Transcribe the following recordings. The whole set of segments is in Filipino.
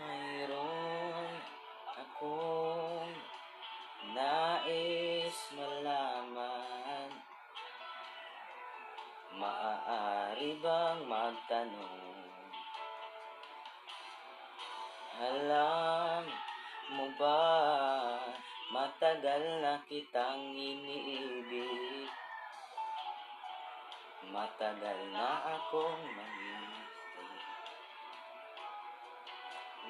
Mayroon akong nais malaman Maaari bang magtanong? Alam mo ba matagal na kitang iniibig Matagal na akong mahintay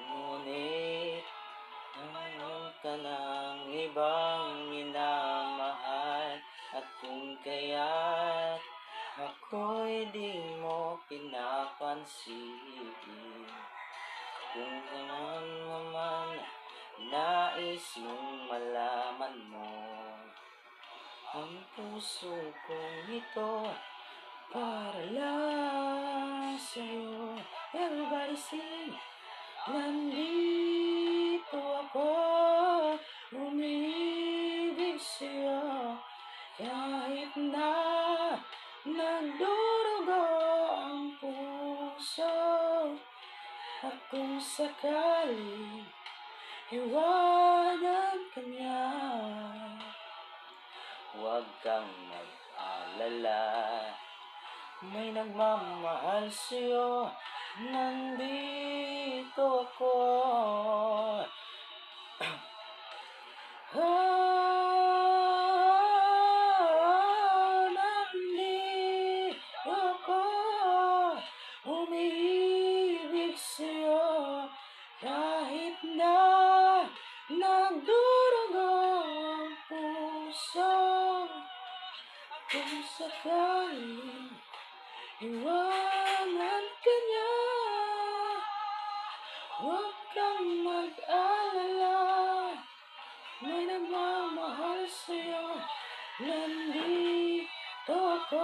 Ngunit Mayroon ka ng ibang minamahal? At kung kaya't ako'y di mo pinapansin Kung ganon mo man nais mong malaman mo? Ang puso kong ito para lang sa'yo. Everybody sing! Nandito ako, umiibig sa'yo Kahit na nagdurugo ang puso At kung sakaling iwanan ka niya Huwag kang mag-alala. May nagmamahal sa'yo. Nandito ako Ah, nandito ako Umiibig sa'yo Kahit na nagdurugo ang puso Kung sakaling iwanan mag-alala. May nagmamahal sa'yo. Nandito ako